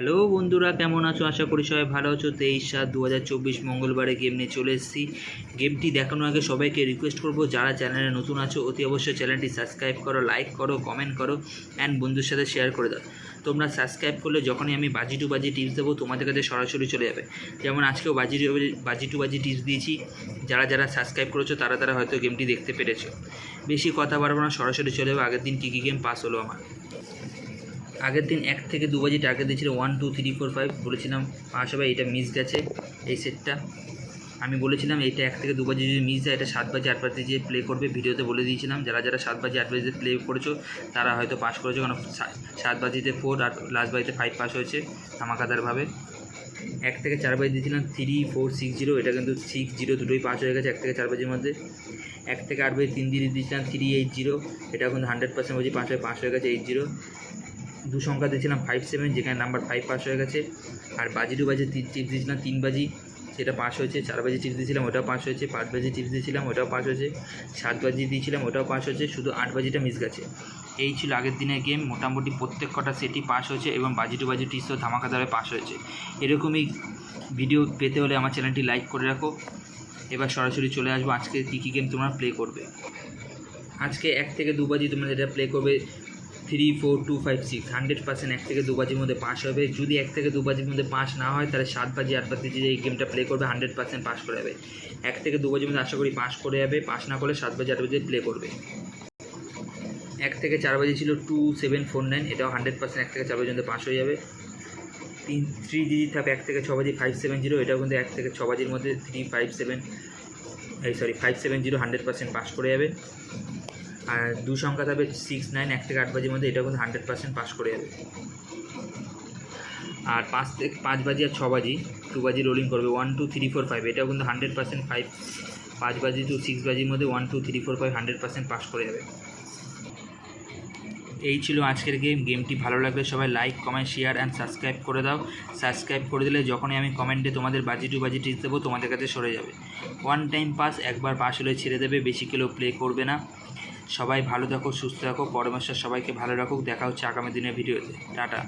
Hello বন্ধুরা, কেমন আছো? আশা করি সবাই ভালো আছো। তেইশ সাত দু হাজার চব্বিশ মঙ্গলবারে গেম নিয়ে চলে এসেছি। গেমটি দেখানোর আগে সবাইকে রিকোয়েস্ট করব, যারা চ্যানেলে নতুন আছো, অতি অবশ্যই চ্যানেলটি সাবস্ক্রাইব করো লাইক করো কমেন্ট করো অ্যান্ড বন্ধুর সাথে শেয়ার করে দাও। তোমরা সাবস্ক্রাইব করলে যখনই আমি বাজি টু বাজি টিপস দেবো, তোমাদের কাছে সরাসরি চলে যাবে। যেমন আজকেও বাজি বাজি টু বাজি টিপস দিয়েছি। যারা যারা সাবস্ক্রাইব করেছ, তারা তারা হয়তো গেমটি দেখতে পেরেছ। বেশি কথা বাড়বো না, সরাসরি চলে যাবে। আগের দিন কী কী গেম পাস হলো আমার? আগের দিন এক থেকে দু বাজি টার্গেট দিয়েছিল one two three four five বলেছিলাম পাস হবে এটা মিস গেছে, এই সেটটা আমি বলেছিলাম এইটা এক থেকে দু বাজি যদি মিস যায়, এটা সাত বাজি আট বাজি যে প্লে করবে, ভিডিওতে বলে দিয়েছিলাম। যারা যারা সাত বাজি আট বাজিতে প্লে করেছ, তারা হয়তো পাস করেছ, কারণ সাত বাজিতে ফোর আর লাস্ট বাজিতে ফাইভ পাস হয়েছে, ধামাকাদারভাবে। এক থেকে চার বাজি দিয়েছিলাম থ্রি ফোর সিক্স জিরো এটা কিন্তু সিক্স জিরো দুটোই পাস হয়ে গেছে এক থেকে চার বাজির মধ্যে। এক থেকে আট বাজি তিন দিয়ে দিয়েছিলাম থ্রি এইট জিরো এটা কিন্তু হান্ড্রেড পার্সেন্ট বাজি পাস হয়ে পাস হয়ে গেছে এইট জিরো দু সংখ্যা দিয়েছিলাম ফাইভ সেভেন যেখানে নাম্বার ফাইভ পাস হয়ে গেছে। আর বাজি টু বাজি টিপস দিয়েছিলাম তিন বাজি, সেটা পাস হয়েছে। চার বাজি টিপস দিয়েছিলাম, ওটাও পাস হয়েছে। পাঁচ বাজি টিপস দিয়েছিলাম, ওটাও পাস হয়েছে। সাত বাজি দিয়েছিলাম, ওটাও পাস হয়েছে। শুধু আট বাজিটা মিস গেছে। এই ছিল আগের দিনের গেম মোটামুটি প্রত্যেক কটা সেটই পাস হয়েছে এবং বাজি টু বাজি টিপসও ধামাকাদারে পাস হয়েছে। এরকমই ভিডিও পেতে হলে আমার চ্যানেলটি লাইক করে রাখো। এবার সরাসরি চলে আসব। আজকে কী কী গেম তোমরা প্লে করবে? আজকে এক থেকে দু বাজি তোমরা যেটা প্লে করবে three four two five six hundred percent এক থেকে দু বাজির মধ্যে পাস হবে। যদি এক থেকে দু বাজির মধ্যে পাস না হয়, তাহলে সাত বাজি, আট বাজি যে এই গেমটা প্লে করবে হান্ড্রেড পার্সেন্ট পাস করে যাবে। এক থেকে দু বাজির মধ্যে আশা করি পাস করে যাবে। পাস না করলে সাত বাজি, আট বাজি প্লে করবে। এক থেকে চার বাজি ছিল টু সেভেন ফোর নাইন এটাও হান্ড্রেড পার্সেন্ট এক থেকে চার বাজির মধ্যে পাস হয়ে যাবে। তিন থ্রি ডিজি থাকবে এক থেকে ছ বাজি ফাইভ সেভেন জিরো এটাও কিন্তু এক থেকে ছ বাজির মধ্যে থ্রি ফাইভ সেভেন এই sorry five seven zero hundred percent pass করে যাবে। আর দু সংখ্যা থাকবে সিক্স নাইন এক থেকে আট বাজির মধ্যে এটা কিন্তু হান্ড্রেড পার্সেন্ট পাস করে যাবে। আর পাঁচ থেকে পাঁচ বাজি আর ছ বাজি টু বাজি রোলিং করবে one two three four five এটাও কিন্তু হান্ড্রেড পার্সেন্ট ফাইভ পাঁচ বাজি টু সিক্স বাজির মধ্যে one two three four five hundred percent pass করে যাবে। এই ছিল আজকের গেম গেমটি ভালো লাগলে সবাই like comment share and subscribe করে দাও। সাবস্ক্রাইব করে দিলে যখনই আমি কমেন্টে তোমাদের বাজি টু বাজি টিপস দেবো, তোমাদের কাছে সরে যাবে। ওয়ান টাইম পাস একবার পাস হলে ছেড়ে দেবে, বেশি কেউ প্লে করবে না। সবাই ভালো থাকো, সুস্থ থাকো পরমেশ্বর সবাইকে ভালো রাখুক। দেখা হচ্ছে আগামী দিনের ভিডিওতে। টাটা।